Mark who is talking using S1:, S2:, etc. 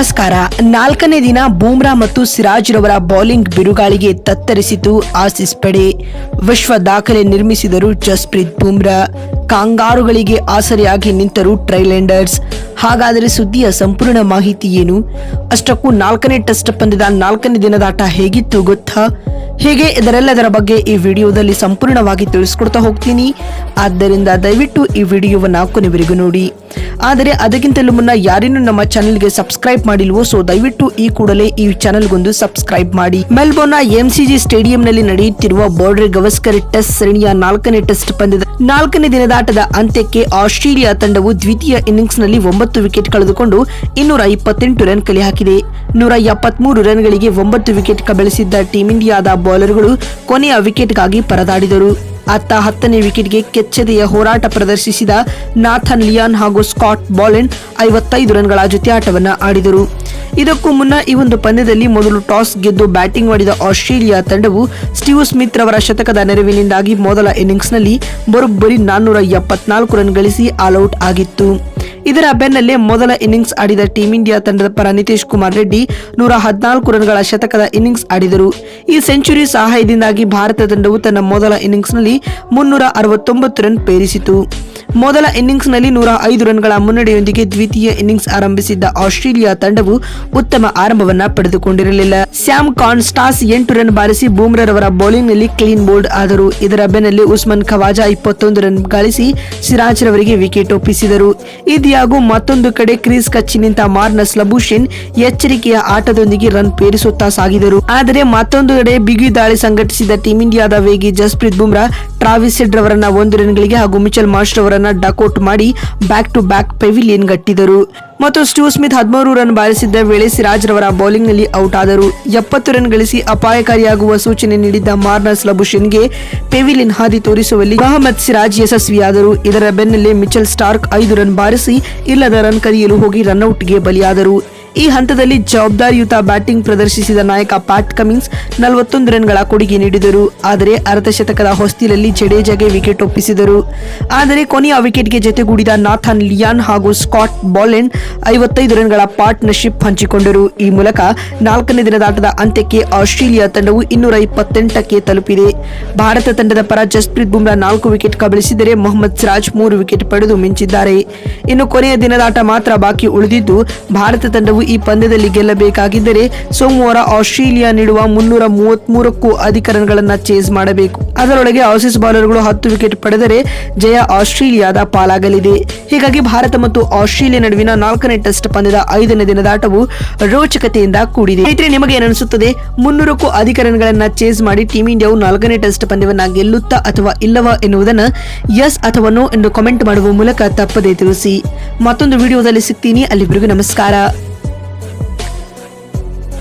S1: ನಮಸ್ಕಾರ. ನಾಲ್ಕನೇ ದಿನ ಬೂಮ್ರಾ ಮತ್ತು ಸಿರಾಜ್ ರವರ ಬೌಲಿಂಗ್ ಬಿರುಗಾಳಿಗೆ ತತ್ತರಿಸಿತು ಆಸಿಸ್ ಪಡೆ. ವಿಶ್ವ ದಾಖಲೆ ನಿರ್ಮಿಸಿದರು ಜಸ್ಪ್ರೀತ್ ಬೂಮ್ರಾ. ಕಾಂಗಾರುಗಳಿಗೆ ಆಸರೆಯಾಗಿ ನಿಂತರು ಟ್ರೈಲೆಂಡರ್ಸ್ ಹಾಗಾದರೆ ಸುದ್ದಿಯ ಸಂಪೂರ್ಣ ಮಾಹಿತಿ ಏನು? ಅಷ್ಟಕ್ಕೂ ನಾಲ್ಕನೇ ಟೆಸ್ಟ್ ಪಂದ್ಯದ ನಾಲ್ಕನೇ ದಿನದಾಟ ಹೇಗಿತ್ತು ಗೊತ್ತಾ? ಹೀಗೆ? ಇದರೆಲ್ಲದರ ಬಗ್ಗೆ ಈ ವಿಡಿಯೋದಲ್ಲಿ ಸಂಪೂರ್ಣವಾಗಿ ತಿಳಿಸ್ಕೊಡ್ತಾ ಹೋಗ್ತೀನಿ. ಆದ್ದರಿಂದ ದಯವಿಟ್ಟು ಈ ವಿಡಿಯೋವನ್ನು ಕೊನೆವರೆಗೂ ನೋಡಿ. ಆದರೆ ಅದಕ್ಕಿಂತಲೂ ಮುನ್ನ ಯಾರೇನು ನಮ್ಮ ಚಾನೆಲ್ಗೆ ಸಬ್ಸ್ಕ್ರೈಬ್ ಮಾಡಿಲ್ವೋ, ಸೊ ದಯವಿಟ್ಟು ಈ ಕೂಡಲೇ ಈ ಚಾನೆಲ್ಗೊಂದು ಸಬ್ಸ್ಕ್ರೈಬ್ ಮಾಡಿ. ಮೆಲ್ಬೋರ್ನ್ನ ಎಂಸಿಜಿ ಸ್ಟೇಡಿಯಂನಲ್ಲಿ ನಡೆಯುತ್ತಿರುವ ಬಾರ್ಡರ್ ಗವಸ್ಕರ್ ಟೆಸ್ಟ್ ಸರಣಿಯ ನಾಲ್ಕನೇ ಟೆಸ್ಟ್ ಪಂದ್ಯದ ನಾಲ್ಕನೇ ದಿನದಾಟದ ಅಂತ್ಯಕ್ಕೆ ಆಸ್ಟ್ರೇಲಿಯಾ ತಂಡವು ದ್ವಿತೀಯ ಇನ್ನಿಂಗ್ಸ್ನಲ್ಲಿ ಒಂಬತ್ತು ವಿಕೆಟ್ ಕಳೆದುಕೊಂಡು ಇನ್ನೂರ ಇಪ್ಪತ್ತೆಂಟು ರನ್ ಕಲೆ ಹಾಕಿದೆ. ನೂರ ಎಪ್ಪತ್ಮೂರು ರನ್ಗಳಿಗೆ ಒಂಬತ್ತು ವಿಕೆಟ್ ಕಬಳಿಸಿದ್ದ ಟೀಂ ಇಂಡಿಯಾದ ಬೌಲರ್ಗಳು ಕೊನೆಯ ವಿಕೆಟ್ಗಾಗಿ ಪರದಾಡಿದರು. ಅತ್ತ ಹತ್ತನೇ ವಿಕೆಟ್ಗೆ ಕೆಚ್ಚದೆಯ ಹೋರಾಟ ಪ್ರದರ್ಶಿಸಿದ ನಾಥನ್ ಲಿಯಾನ್ ಹಾಗೂ ಸ್ಕಾಟ್ ಬಾಲೆಂಡ್ ಐವತ್ತೈದು ರನ್ಗಳ ಜೊತೆ ಆಟವನ್ನು ಆಡಿದರು. ಇದಕ್ಕೂ ಮುನ್ನ ಈ ಒಂದು ಪಂದ್ಯದಲ್ಲಿ ಮೊದಲು ಟಾಸ್ ಗೆದ್ದು ಬ್ಯಾಟಿಂಗ್ ಮಾಡಿದ ಆಸ್ಟ್ರೇಲಿಯಾ ತಂಡವು ಸ್ಟೀವ್ ಸ್ಮಿತ್ ರವರ ಶತಕದ ನೆರವಿನಿಂದಾಗಿ ಮೊದಲ ಇನ್ನಿಂಗ್ಸ್ನಲ್ಲಿ ಬರೋಬ್ಬರಿ ನಾನ್ನೂರ ಎಪ್ಪತ್ನಾಲ್ಕು ರನ್ ಗಳಿಸಿ ಆಲ್ಔಟ್ ಆಗಿತ್ತು. ಇದರ ಬೆನ್ನಲ್ಲೇ ಮೊದಲ ಇನ್ನಿಂಗ್ಸ್ ಆಡಿದ ಟೀಂ ಇಂಡಿಯಾ ತಂಡದ ಪರ ನಿತೀಶ್ ಕುಮಾರ್ ರೆಡ್ಡಿ ನೂರ ಹದಿನಾಲ್ಕು ರನ್ಗಳ ಶತಕದ ಇನ್ನಿಂಗ್ಸ್ ಆಡಿದರು. ಈ ಸೆಂಚುರಿ ಸಹಾಯದಿಂದಾಗಿ ಭಾರತ ತಂಡವು ತನ್ನ ಮೊದಲ ಇನ್ನಿಂಗ್ಸ್ನಲ್ಲಿ ಮುನ್ನೂರ ಅರವತ್ತೊಂಬತ್ತು ರನ್ ಪೇರಿಸಿತು. ಮೊದಲ ಇನ್ನಿಂಗ್ಸ್ನಲ್ಲಿ ನೂರ ಐದು ರನ್ಗಳ ಮುನ್ನಡೆಯೊಂದಿಗೆ ದ್ವಿತೀಯ ಇನ್ನಿಂಗ್ಸ್ ಆರಂಭಿಸಿದ್ದ ಆಸ್ಟ್ರೇಲಿಯಾ ತಂಡವು ಉತ್ತಮ ಆರಂಭವನ್ನ ಪಡೆದುಕೊಂಡಿರಲಿಲ್ಲ. ಸ್ಯಾಮ್ ಕಾನ್ ಸ್ಟಾಸ್ ಎಂಟು ರನ್ ಬಾರಿಸಿ ಬೂಮ್ರರವರ ಬೌಲಿಂಗ್ನಲ್ಲಿ ಕ್ಲೀನ್ ಬೋಲ್ಡ್ ಆದರು. ಇದರ ಬೆನ್ನಲ್ಲೇ ಉಸ್ಮಾನ್ ಖವಾಜಾ ಇಪ್ಪತ್ತೊಂದು ರನ್ ಗಳಿಸಿ ಸಿರಾಜ್ ರವರಿಗೆ ವಿಕೆಟ್ ಒಪ್ಪಿಸಿದರು. ಇದ್ಯಾಗೂ ಮತ್ತೊಂದು ಕಡೆ ಕ್ರೀಸ್ ಕಚ್ಚಿ ನಿಂತ ಮಾರ್ನಸ್ ಲಬುಷಿನ್ ಎಚ್ಚರಿಕೆಯ ಆಟದೊಂದಿಗೆ ರನ್ ಪೇರಿಸುತ್ತಾ ಸಾಗಿದರು. ಆದರೆ ಮತ್ತೊಂದು ಕಡೆ ಬಿಗಿ ದಾಳಿ ಸಂಘಟಿಸಿದ ಟೀಂ ಇಂಡಿಯಾದ ವೇಗಿ ಜಸ್ಪ್ರೀತ್ ಬುಮ್ರಾ, ಟ್ರಾವಿಸ್ ಹೆಡ್ ರವರನ್ನ ಒಂದು ರನ್ಗಳಿಗೆ ಹಾಗೂ ಮಿಚಲ್ ಮಾರ್ಷ್ ರವರನ್ನ ಡಕೌಟ್ ಮಾಡಿ ಬ್ಯಾಕ್ ಟು ಬ್ಯಾಕ್ ಪೆವಿಲಿಯನ್ ಗಟ್ಟಿದರು. ಮತ್ತು ಸ್ಟೀವ್ ಸ್ಮಿತ್ ಹದಿಮೂರು ರನ್ ಬಾರಿಸಿದ್ದ ವೇಳೆ ಸಿರಾಜ್ ರವರ ಬೌಲಿಂಗ್ನಲ್ಲಿ ಔಟ್ ಆದರು. ಎಪ್ಪತ್ತು ರನ್ ಗಳಿಸಿ ಅಪಾಯಕಾರಿಯಾಗುವ ಸೂಚನೆ ನೀಡಿದ್ದ ಮಾರ್ನಸ್ ಲಬುಷನ್ಗೆ ಪೆವಿಲಿನ್ ಹಾದಿ ತೋರಿಸುವಲ್ಲಿ ಮೊಹಮ್ಮದ್ ಸಿರಾಜ್ ಯಶಸ್ವಿಯಾದರು. ಇದರ ಬೆನ್ನಲ್ಲೇ ಮಿಚಲ್ ಸ್ಟಾರ್ಕ್ ಐದು ರನ್ ಬಾರಿಸಿ ಇಲ್ಲದ ರನ್ ಕದಿಯಲು ಹೋಗಿ ರನ್ಔಟ್ಗೆ ಬಲಿಯಾದರು. ಈ ಹಂತದಲ್ಲಿ ಜವಾಬ್ದಾರಿಯುತ ಬ್ಯಾಟಿಂಗ್ ಪ್ರದರ್ಶಿಸಿದ ನಾಯಕ ಪ್ಯಾಟ್ ಕಮಿನ್ಸ್ ನಲವತ್ತೊಂದು ರನ್ಗಳ ಕೊಡುಗೆ ನೀಡಿದರು. ಆದರೆ ಅರ್ಧಶತಕದ ಹೊಸ್ತಿಲಲ್ಲಿ ಜಡೇಜಾಗೆ ವಿಕೆಟ್ ಒಪ್ಪಿಸಿದರು. ಆದರೆ ಕೊನೆಯ ವಿಕೆಟ್ಗೆ ಜೊತೆಗೂಡಿದ ನಾಥನ್ ಲಿಯಾನ್ ಹಾಗೂ ಸ್ಕಾಟ್ ಬಾಲೆನ್ ಐವತ್ತೈದು ರನ್ಗಳ ಪಾರ್ಟ್ನರ್ಶಿಪ್ ಹಂಚಿಕೊಂಡರು. ಈ ಮೂಲಕ ನಾಲ್ಕನೇ ದಿನದಾಟದ ಅಂತ್ಯಕ್ಕೆ ಆಸ್ಟ್ರೇಲಿಯಾ ತಂಡವು ಇನ್ನೂರ ಇಪ್ಪತ್ತೆಂಟಕ್ಕೆ ತಲುಪಿದೆ. ಭಾರತ ತಂಡದ ಪರ ಜಸ್ಪ್ರೀತ್ ಬುಮ್ರಾ ನಾಲ್ಕು ವಿಕೆಟ್ ಕಬಳಿಸಿದರೆ ಮೊಹಮ್ಮದ್ ಸಿರಾಜ್ ಮೂರು ವಿಕೆಟ್ ಪಡೆದು ಮಿಂಚಿದ್ದಾರೆ. ಇನ್ನು ಕೊನೆಯ ದಿನದಾಟ ಮಾತ್ರ ಬಾಕಿ ಉಳಿದಿದ್ದು, ಭಾರತ ತಂಡವು ಈ ಪಂದ್ಯದಲ್ಲಿ ಗೆಲ್ಲಬೇಕಾಗಿದ್ದರೆ ಸೋಮವಾರ ಆಸ್ಟ್ರೇಲಿಯಾ ನೀಡುವ ಮುನ್ನೂರ ಮೂವತ್ಮೂರಕ್ಕೂ ಅಧಿಕ ರನ್ಗಳನ್ನು ಚೇಸ್ ಮಾಡಬೇಕು. ಅದರೊಳಗೆ ಆಸೀಸ್ ಬೌಲರ್ಗಳು ಹತ್ತು ವಿಕೆಟ್ ಪಡೆದರೆ ಜಯ ಆಸ್ಟ್ರೇಲಿಯಾದ ಪಾಲಾಗಲಿದೆ. ಹೀಗಾಗಿ ಭಾರತ ಮತ್ತು ಆಸ್ಟ್ರೇಲಿಯಾ ನಡುವಿನ ನಾಲ್ಕನೇ ಟೆಸ್ಟ್ ಪಂದ್ಯದ ಐದನೇ ದಿನದಾಟವು ರೋಚಕತೆಯಿಂದ ಕೂಡಿದೆ. ಇದ್ರೆ ನಿಮಗೆ ಏನನಿಸುತ್ತದೆ ಮುನ್ನೂರಕ್ಕೂ ಅಧಿಕ ರನ್ಗಳನ್ನು ಚೇಸ್ ಮಾಡಿ ಟೀಂ ಇಂಡಿಯಾವು ನಾಲ್ಕನೇ ಟೆಸ್ಟ್ ಪಂದ್ಯವನ್ನು ಗೆಲ್ಲುತ್ತಾ ಅಥವಾ ಇಲ್ಲವಾ ಎನ್ನುವುದನ್ನು ಎಸ್ ಅಥವಾ ನೋ ಎಂದು ಕಾಮೆಂಟ್ ಮಾಡುವ ಮೂಲಕ ತಪ್ಪದೇ ತಿಳಿಸಿ. ಮತ್ತೊಂದು ವಿಡಿಯೋದಲ್ಲಿ ಸಿಗ್ತೀನಿ. ಅಲ್ಲಿವರೆಗೂ ನಮಸ್ಕಾರ.